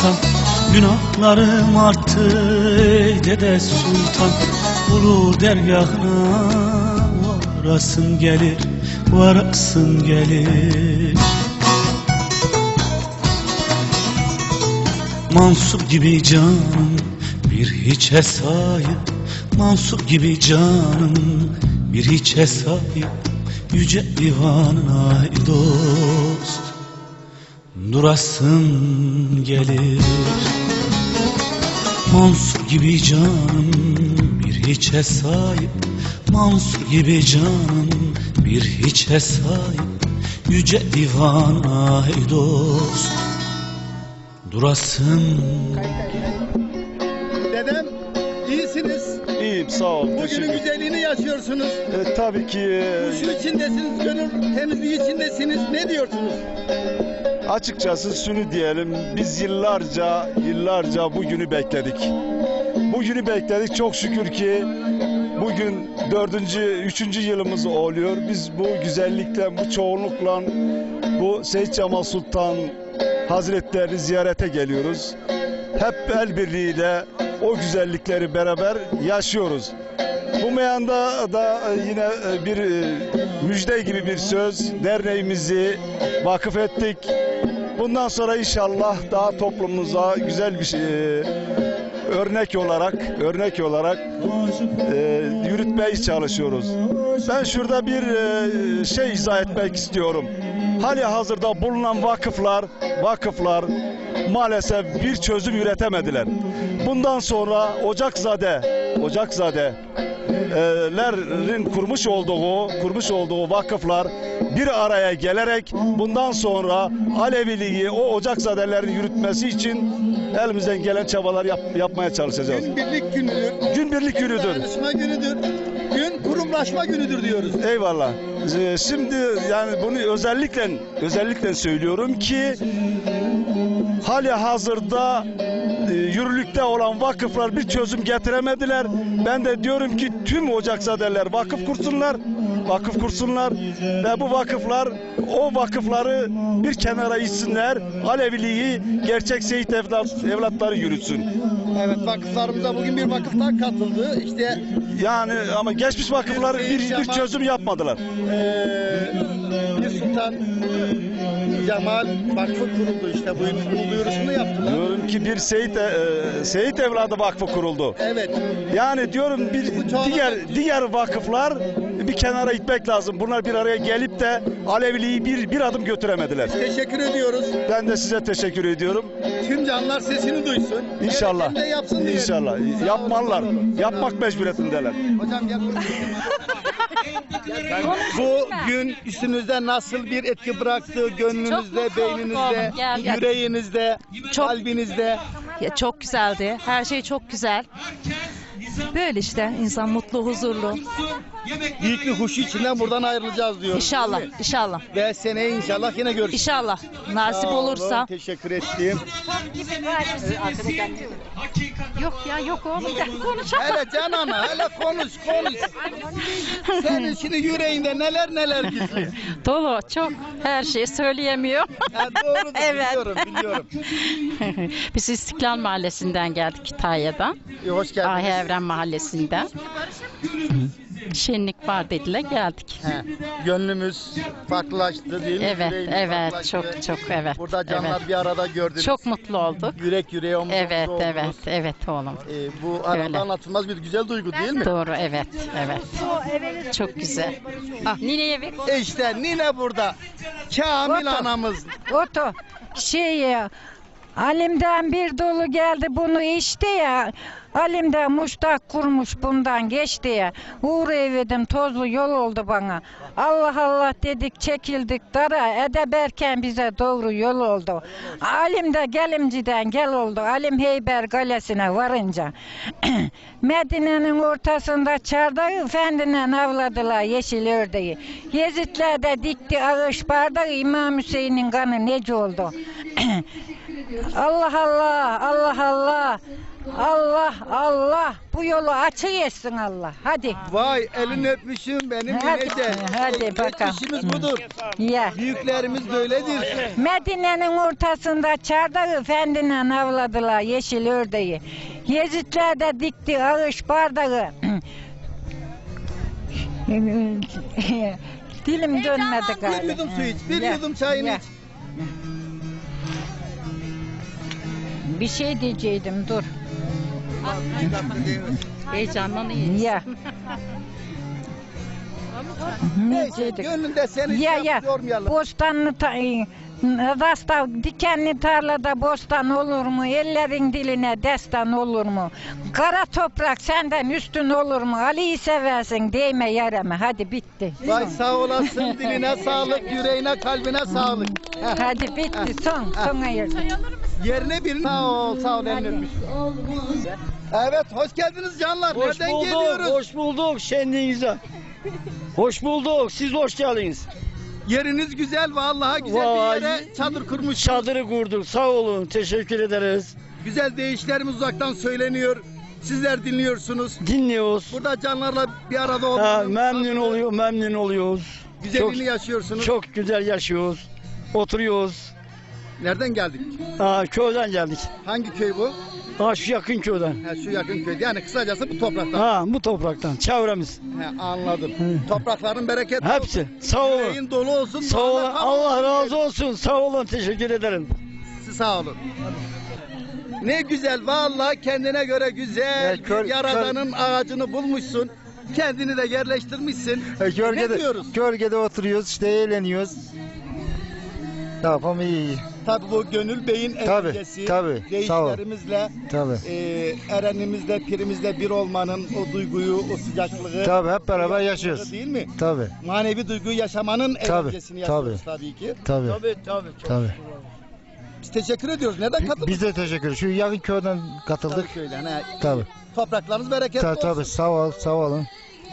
Sultan. Günahlarım arttı ey dede sultan. Ulu dergahına varasın gelir Varasın gelir. Mansur gibi canım bir hiçe sahip Mansur gibi canım bir hiçe sahip Yüce divanına dost Durasın gelir Mansur gibi canım bir hiçe sahip Mansur gibi canım bir hiçe sahip Yüce divana ey dost Durasın Dedem iyisiniz. İyiyim sağ ol. Bugünün güzelliğini yaşıyorsunuz. E, tabii ki Şu içindesiniz, gönül temizliği içindesiniz. Ne diyorsunuz? Açıkçası şunu diyelim. Biz yıllarca yıllarca bu günü bekledik. Bu günü bekledik. Çok şükür ki bugün dördüncü, üçüncü yılımız oluyor. Biz bu güzellikle, bu çoğunlukla bu Seyit Cemal Sultan Hazretlerini ziyarete geliyoruz. Hep el birliğiyle o güzellikleri beraber yaşıyoruz. Bu meyanda da e, yine e, bir e, müjde gibi bir söz derneğimizi vakıf ettik. Bundan sonra inşallah daha toplumumuza güzel bir şey, e, örnek olarak örnek olarak e, yürütmeye çalışıyoruz. Ben şurada bir e, şey izah etmek istiyorum. Hali hazırda bulunan vakıflar, vakıflar maalesef bir çözüm üretemediler. Bundan sonra Ocakzade, Ocakzade lerin kurmuş olduğu kurmuş olduğu vakıflar bir araya gelerek bundan sonra Aleviliği o Ocakzadelerin yürütmesi için elimizden gelen çabalar yap- yapmaya çalışacağız. Gün birlik günüdür. Gün birlik günüdür. Dayanışma günüdür. Gün kurumlaşma günüdür diyoruz. Eyvallah. Şimdi yani bunu özellikle özellikle söylüyorum ki hali hazırda yürürlükte olan vakıflar bir çözüm getiremediler. Ben de diyorum ki tüm ocakzadeler vakıf kursunlar, vakıf kursunlar ve bu vakıflar o vakıfları bir kenara itsinler. Aleviliği gerçek Seyit evlat, evlatları yürütsün. Evet vakıflarımıza bugün bir vakıftan katıldı. İşte Yani ama geçmiş vakıflar bir, bir çözüm yapmadılar. eee bir sultan Cemal Vakfı kuruldu işte. Bu bunun duyurusunu yaptılar. Diyorum ki bir Seyit, e, Seyit evladı vakfı kuruldu. Evet. Yani diyorum bir diğer diğer vakıflar bir kenara itmek lazım. Bunlar bir araya gelip de Aleviliği bir bir adım götüremediler. Teşekkür ediyoruz. Ben de size teşekkür ediyorum. Tüm canlar sesini duysun. İnşallah. De yapsın diyelim. İnşallah. Yapmalılar. Yapmak mecburiyetindeler. Hocam gel. Bu gün üstünüzde nasıl bir etki bıraktı? Gönlünüzde, Çok mutlu beyninizde, yüreğinizde, Çok- kalbinizde. Ya çok güzeldi. Her şey çok güzel. Böyle işte insan mutlu, huzurlu. Büyük bir huşu içinden buradan ayrılacağız diyoruz. İnşallah, inşallah. Ve seneye inşallah yine görüşürüz. İnşallah nasip Sağ olun, olursa. Teşekkür ettim. Yok ya yok oğlum gel konuşalım. Hele Canan'a hele konuş konuş. Senin şimdi yüreğinde neler neler gizli. Dolu çok her şeyi söyleyemiyor. Ha, doğrudur Evet. biliyorum biliyorum. Biz İstiklal Mahallesi'nden geldik Kütahya'dan. Hoş geldiniz. Ahi Evren Mahallesi'nden. Şenlik var dediler geldik. He, Gönlümüz farklılaştı değil mi? Evet, Yüreğimiz evet farklılaştı. çok çok evet. Burada canlar evet. bir arada gördünüz. Çok mutlu olduk. Yürek yüreğe omuz Evet, omuza evet, oldunuz. evet oğlum. Ee, bu arada Öyle. anlatılmaz bir güzel duygu değil mi? Doğru, evet, evet. Çok güzel. Ah, nineye bir E işte Nine burada. Kamil Oto. anamız. Oto şey ya Alim'den bir dolu geldi bunu içti ya. Alim'den muştak kurmuş bundan geçti ya. Uğrayıverdim tozlu yol oldu bana. Allah Allah dedik çekildik dara edeberken bize doğru yol oldu. Alim de gelimciden gel oldu. Alim Heyber Kalesi'ne varınca. Medine'nin ortasında çardağı efendinen avladılar yeşil ördeği. Yezitler de dikti ağış bardağı İmam Hüseyin'in kanı nece oldu. Allah Allah, Allah Allah. Allah Allah bu yolu açık etsin Allah. Hadi. Vay elini öpmüşüm benim Hadi, neyse. hadi bakalım. İşimiz budur. Ya. Büyüklerimiz böyledir. Medine'nin ortasında çardak efendiyle avladılar yeşil ördeği. Yezitler de dikti ağış bardağı. Dilim dönmedi Bir galiba. yudum su iç, bir Ya, yudum çayını ya. iç. Bir şey diyeceydim dur. Heyecanlanıyor. Ya. ne gönlünde seni Ya şey ya. Bostanlı ta- rasta dikenli tarlada bostan olur mu? Ellerin diline destan olur mu? Kara toprak senden üstün olur mu? Ali'yi seversin değme yareme. Hadi bitti. Vay sağ olasın diline sağlık, yüreğine kalbine sağlık. Hadi bitti son. Son ayırdı. Yerine bir sağ ol, sağ ol. Evet, hoş geldiniz canlar. Hoş Nereden bulduk, geliyoruz? hoş bulduk şenliğinize. hoş bulduk, siz hoş geldiniz. Yeriniz güzel, vallahi güzel Vay. bir yere çadır kurmuş. Çadırı kurduk, sağ olun, teşekkür ederiz. Güzel deyişlerimiz uzaktan söyleniyor. Sizler dinliyorsunuz. Dinliyoruz. Burada canlarla bir arada Ha, olmanın memnun oluyor, memnun oluyoruz. Güzelliğini Çok, yaşıyorsunuz. çok güzel yaşıyoruz. Oturuyoruz. Nereden geldik? Ha, köyden geldik. Hangi köy bu? Ha, şu yakın köyden. Ha, şu yakın köy. Yani kısacası bu topraktan. Ha, bu topraktan, çevremiz. He, anladım. Toprakların bereketi Hepsi. Sağ olun. Yüreğin dolu olsun. Sağ olun. Allah olsun. razı olsun. Sağ olun. Teşekkür ederim. Siz sağ olun. Ne güzel vallahi kendine göre güzel Ya, kör- bir yaradanın ağacını bulmuşsun. Kendini de yerleştirmişsin. E, Ne gölgede, diyoruz? gölgede oturuyoruz işte eğleniyoruz. Ne yapalım iyi. Tabi bu Gönül Bey'in Tabii, etkisi. tabii. Sağ ol. Değişlerimizle, Tabii. e, erenimizle, pirimizle bir olmanın o duyguyu, o sıcaklığı. Tabii hep beraber yaşıyoruz. Değil mi? Tabii. Manevi duyguyu yaşamanın Tabii, eğlencesini yaşıyoruz tabii ki. Tabii. Tabii tabii. Tabii. Biz teşekkür ediyoruz. Neden katıldınız? Biz de teşekkür ederiz. Şu yakın köyden katıldık. Tabii köyden, he. Tabii. Topraklarınız bereketli Tabii olsun. tabii sağ ol, sağ olun.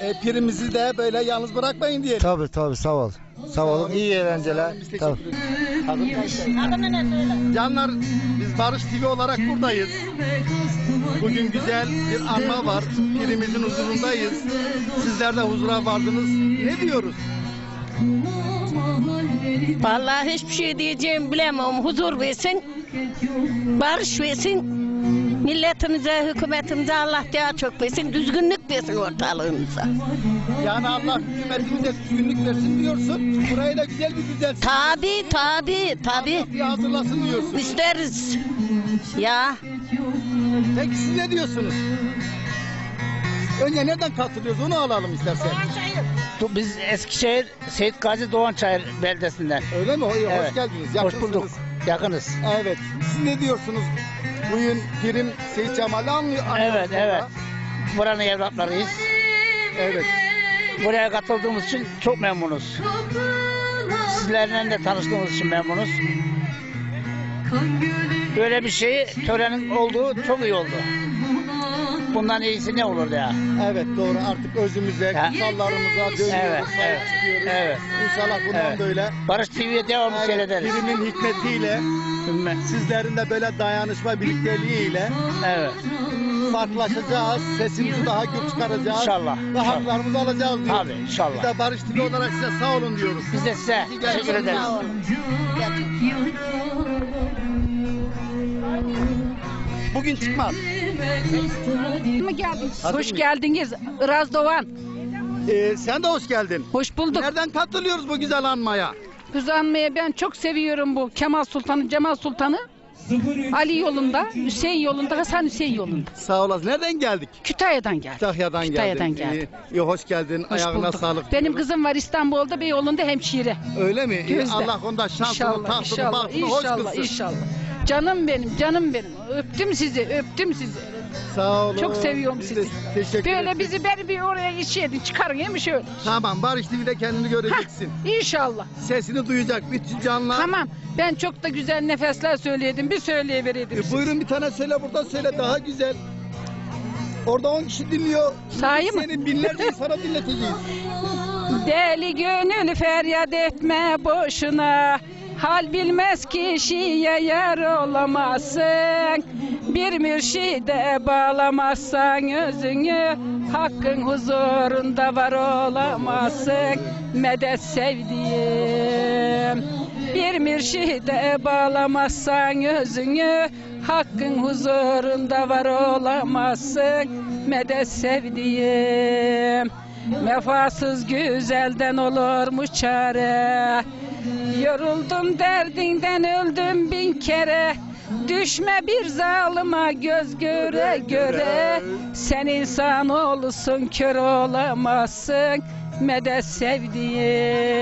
E, pirimizi de böyle yalnız bırakmayın diyelim. Tabii tabii sağ ol. Sağ olun. İyi eğlenceler. Tabii. Canlar biz Barış TV olarak buradayız. Bugün güzel bir anma var. Pirimizin huzurundayız. Sizler de huzura vardınız. Ne diyoruz? Vallahi hiçbir şey diyeceğim bilemem. Huzur versin, barış versin. Milletimize, hükümetimize Allah daha çok versin, düzgünlük versin ortalığımıza. Yani Allah hükümetimize düzgünlük versin diyorsun. Burayı da güzel bir düzelsin. Tabi, tabi, tabi. hazırlasın diyorsun. İsteriz. Ya, Peki siz ne diyorsunuz? Önce nereden katılıyoruz onu alalım istersen. Biz Eskişehir Seyit Gazi Doğançayır beldesinden. Öyle mi? İyi, Hoş Evet. geldiniz. Hoş yakınsınız. bulduk. Yakınız. Evet. Siz ne diyorsunuz? Bugün Pirim Seyit Cemal'i anlıyor. Evet, evet. Buranın evlatlarıyız. Evet. Buraya katıldığımız için çok memnunuz. Sizlerle de tanıştığımız için memnunuz. Böyle bir şey törenin olduğu çok iyi oldu. Bundan iyisi ne olurdu ya? Evet doğru artık özümüze, Ya. kutsallarımıza dönüyoruz, Evet, sahip evet, çıkıyoruz. evet. İnşallah bundan Evet. böyle. Barış TV'ye devamlı Evet, seyrederiz. Pirimin hikmetiyle, sizlerin de böyle dayanışma birlikteliğiyle Evet. farklılaşacağız, sesimizi daha gür çıkaracağız. İnşallah, Ve inşallah. haklarımızı alacağız diyoruz. Tabii inşallah. Biz de Barış TV olarak size sağ olun diyoruz. Biz de size teşekkür ederiz. Bugün çıkmaz. Hazır Hoş geldiniz Iraz Doğan. Ee, sen de hoş geldin. Hoş bulduk. Nereden katılıyoruz bu güzel anmaya? Kızanmaya ben çok seviyorum bu Kemal Sultan'ı, Cemal Sultan'ı. Ali yolunda, Hüseyin yolunda, Hasan Hüseyin yolunda. Sağ olasın. Nereden geldik? Kütahya'dan geldim. Kütahya'dan, Kütahya'dan. İyi, iyi, hoş geldin. Hoş Ayağına bulduk. sağlık. Benim diyoruz. kızım var İstanbul'da Beyoğlu'nda hemşire. Öyle mi? Gözde. Allah onda şansını, İnşallah, tahtını, inşallah, bahtını hoş inşallah, kılsın. inşallah. Canım benim, canım benim. Öptüm sizi, öptüm sizi. Sağ olun. Çok seviyorum Biz de sizi. Teşekkür Böyle ederiz. bizi beni bir oraya iş edin, çıkarın yemiş şöyle. Tamam Barış TV'de kendini göreceksin. İnşallah. Sesini duyacak bütün canlar. Tamam. Ben çok da güzel nefesler söyledim. Bir söyleyivereydim. E, size. buyurun bir tane söyle buradan söyle daha güzel. Orada 10 kişi dinliyor. Sahi mi? Seni binlerce insana dinleteceğiz. Deli gönül feryat etme boşuna Hal bilmez kişiye yer olamazsın Bir mürşide bağlamazsan özünü Hakkın huzurunda var olamazsın Medet sevdiğim. Bir mürşide bağlamazsan özünü Hakkın huzurunda var olamazsın Medet sevdiğim. Vefasız güzelden olur mu çare Yoruldum derdinden öldüm bin kere Düşme bir zalıma göz göre göre Sen insan olursun kör olamazsın. Medet sevdiğim.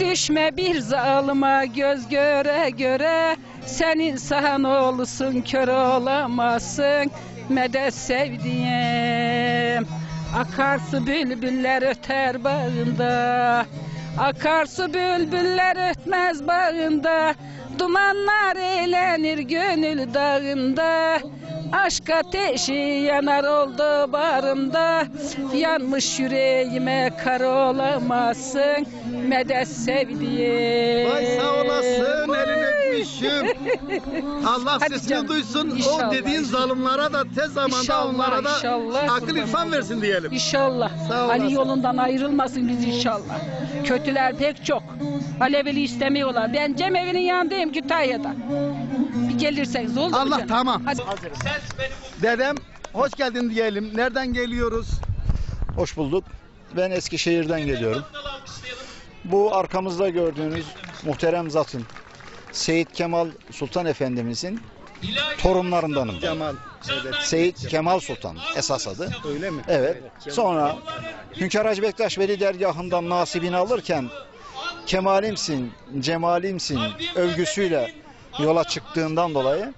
Düşme bir zalıma göz göre göre. Sen insan olursun kör olamazsın. Medet sevdiğim. Akarsu bülbüller öter bağında. Akarsu bülbüller ötmez bağında Dumanlar eğlenir gönül dağında. Aşk ateşi yanar oldu barımda Yanmış yüreğime kar olamazsın Medet sevdiğim. Vay sağ olasın elini öpmüşüm. Allah Hadi sesini canım, duysun. inşallah, o dediğin zalimlere da tez zamanda İnşallah, onlara da inşallah. akıl irfan versin diyelim. İnşallah. Sağ olasın. Ali yolundan ayrılmasın biz inşallah. Kötüler pek çok. Alevili istemiyorlar. Ben Cemevi'nin yanındayım Kütahya'da. Bir gelirseniz oldu mu Allah canım? tamam. Hadi. Dedem hoş geldin diyelim. Nereden geliyoruz? Hoş bulduk. Ben Eskişehir'den geliyorum. Bu arkamızda gördüğünüz muhterem zatın Seyit Kemal Sultan Efendimizin torunlarındanım. Cemal. Evet. Seyit Kemal Sultan esas adı. Öyle mi? Evet. Sonra Hünkar Hacı Bektaş Veli dergahından nasibini alırken Kemalimsin, Cemalimsin övgüsüyle yola çıktığından dolayı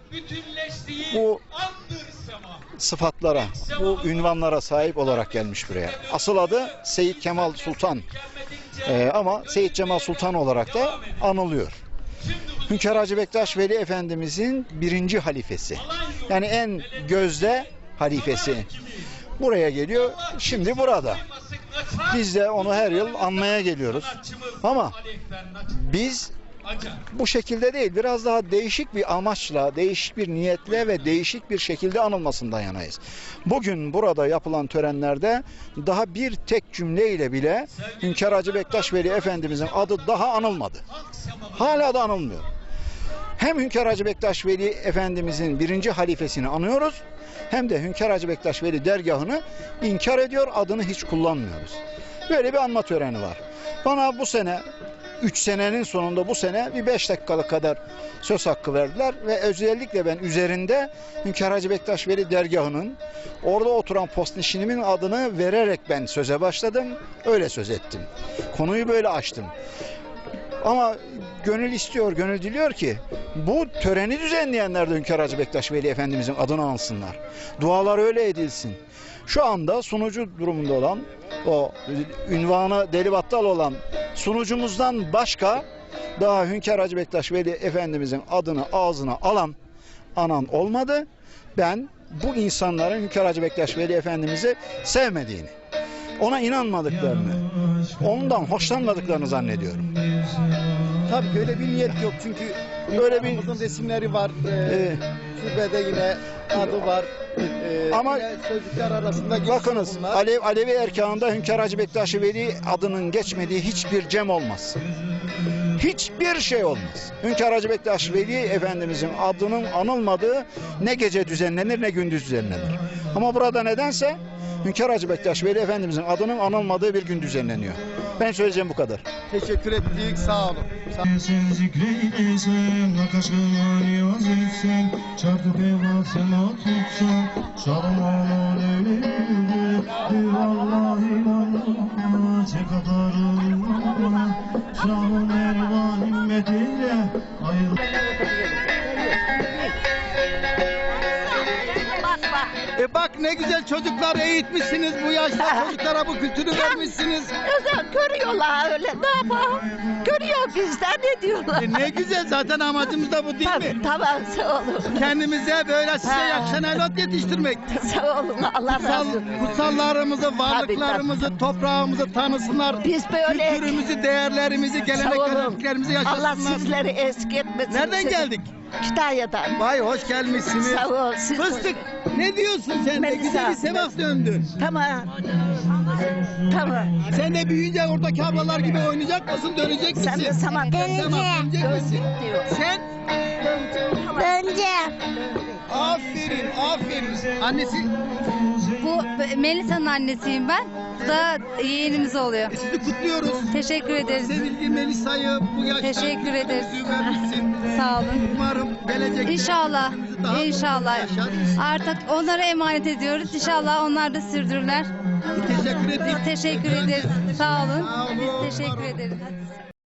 bu sıfatlara, bu ünvanlara sahip olarak gelmiş buraya. Asıl adı Seyit Kemal Sultan. Ee, ama Seyit Cemal Sultan olarak da anılıyor. Hünkar Hacı Bektaş Veli Efendimizin birinci halifesi. Yani en gözde halifesi. Buraya geliyor. Şimdi burada. Biz de onu her yıl anmaya geliyoruz. Ama biz bu şekilde değil, biraz daha değişik bir amaçla, değişik bir niyetle ve değişik bir şekilde anılmasından yanayız. Bugün burada yapılan törenlerde daha bir tek cümleyle bile Hünkar Hacı Bektaş Veli Efendimizin adı daha anılmadı. Hala da anılmıyor. Hem Hünkar Hacı Bektaş Veli Efendimizin birinci halifesini anıyoruz, hem de Hünkar Hacı Bektaş Veli dergahını inkar ediyor, adını hiç kullanmıyoruz. Böyle bir anma töreni var. Bana bu sene 3 senenin sonunda bu sene bir 5 dakikalık kadar söz hakkı verdiler ve özellikle ben üzerinde Hünkar Hacı Bektaş Veli dergahının orada oturan postnişinimin adını vererek ben söze başladım. Öyle söz ettim. Konuyu böyle açtım. Ama gönül istiyor, gönül diliyor ki bu töreni düzenleyenler de Hünkar Hacı Bektaş Veli Efendimizin adını ansınlar. Dualar öyle edilsin. Şu anda sunucu durumunda olan o ünvanı deli battal olan sunucumuzdan başka daha Hünkar Hacı Bektaş Veli Efendimizin adını ağzına alan anan olmadı. Ben bu insanların Hünkar Hacı Bektaş Veli Efendimiz'i sevmediğini, ona inanmadıklarını, ondan hoşlanmadıklarını zannediyorum. Tabii ki öyle bir niyet yok çünkü Öyle bir- resimleri var. Ee, Türbede yine adı var. Ee, Ama- sözcükler arasında Bakınız bunlar. Alev, Alevi erkanında Hünkar Hacı Bektaş Veli adının geçmediği hiçbir cem olmaz. Hiçbir şey olmaz. Hünkar Hacı Bektaş Veli Efendimizin adının anılmadığı ne gece düzenlenir ne gündüz düzenlenir. Ama burada nedense Hünkar Hacı Bektaş Veli Efendimizin adının anılmadığı bir gün düzenleniyor. Ben söyleyeceğim bu kadar. Teşekkür ettik. Sağ olun. Sağ- niyaz E bak ne güzel çocuklar eğitmişsiniz bu yaşta çocuklara bu kültürü vermişsiniz. Kızım görüyorlar öyle ne yapalım? Görüyor bizden ne diyorlar? E ne güzel zaten amacımız da bu değil mi? Tabii tamam sağ olun. Kendimize böyle size Ha. yakışan evlat yetiştirmek. Sağ olun Allah Kutsal, razı olsun. kutsallarımızı, varlıklarımızı, toprağımızı tanısınlar. Biz böyle Kültürümüzü, değerlerimizi, Sağ olun. göreneklerimizi Allah yaşasınlar. sizleri eski etmesin. Nereden geldik? Kütahya'dan. Vay hoş gelmişsiniz. Sağ ol. Siz Fıstık ne diyorsun sen de? Melisa. Güzel bir sevap döndün. Tamam. Tamam. Sen de büyüyünce oradaki ablalar gibi oynayacak mısın? Dönecek misin? Sen de samat Tamam dönecek misin? Sen? Döneceğim. Aferin aferin. Annesi Bu Melisa'nın annesiyim ben. Bu da yeğenimiz oluyor. sizi kutluyoruz. Teşekkür ederiz. Sevgili Melisa'yı bu yaşta Teşekkür ederiz. vermişsin. Sağ olun. Umarım gelecekte İnşallah. daha İnşallah. Artık onlara emanet ediyoruz. İnşallah onlar da sürdürürler. Teşekkür ederim. Teşekkür ederiz. Sağ olun. Sağ olun. Biz teşekkür ederiz.